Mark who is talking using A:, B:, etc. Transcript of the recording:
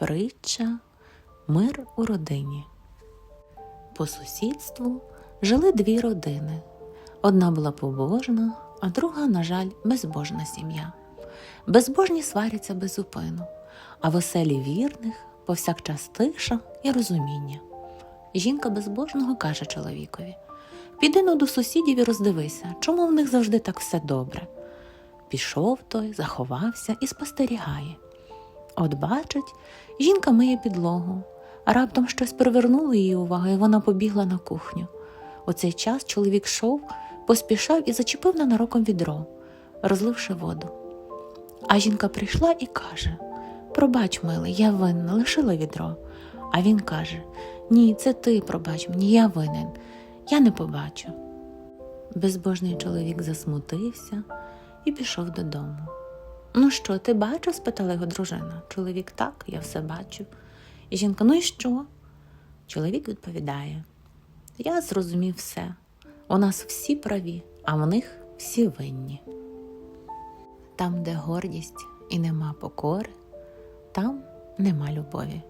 A: Притча Мир у родині. По сусідству жили дві родини. Одна була побожна, а друга, на жаль, безбожна сім'я. Безбожні сваряться без зупину, а веселі вірних повсякчас тиша і розуміння. Жінка безбожного каже чоловікові: Піди ну до сусідів і роздивися, чому в них завжди так все добре. Пішов той, заховався і спостерігає. От бачить, жінка миє підлогу, а раптом щось привернуло її увагу, і вона побігла на кухню. У цей час чоловік йшов, поспішав і зачепив ненароком відро, розливши воду. А жінка прийшла і каже: Пробач, милий, я винна, лишила відро. А він каже: Ні, це ти пробач мені, я винен, я не побачу. Безбожний чоловік засмутився і пішов додому. Ну що, ти бачив? спитала його дружина. Чоловік так, я все бачу. І жінка, ну і що? Чоловік відповідає: Я зрозумів все. У нас всі праві, а в них всі винні. Там, де гордість і нема покори, там нема любові.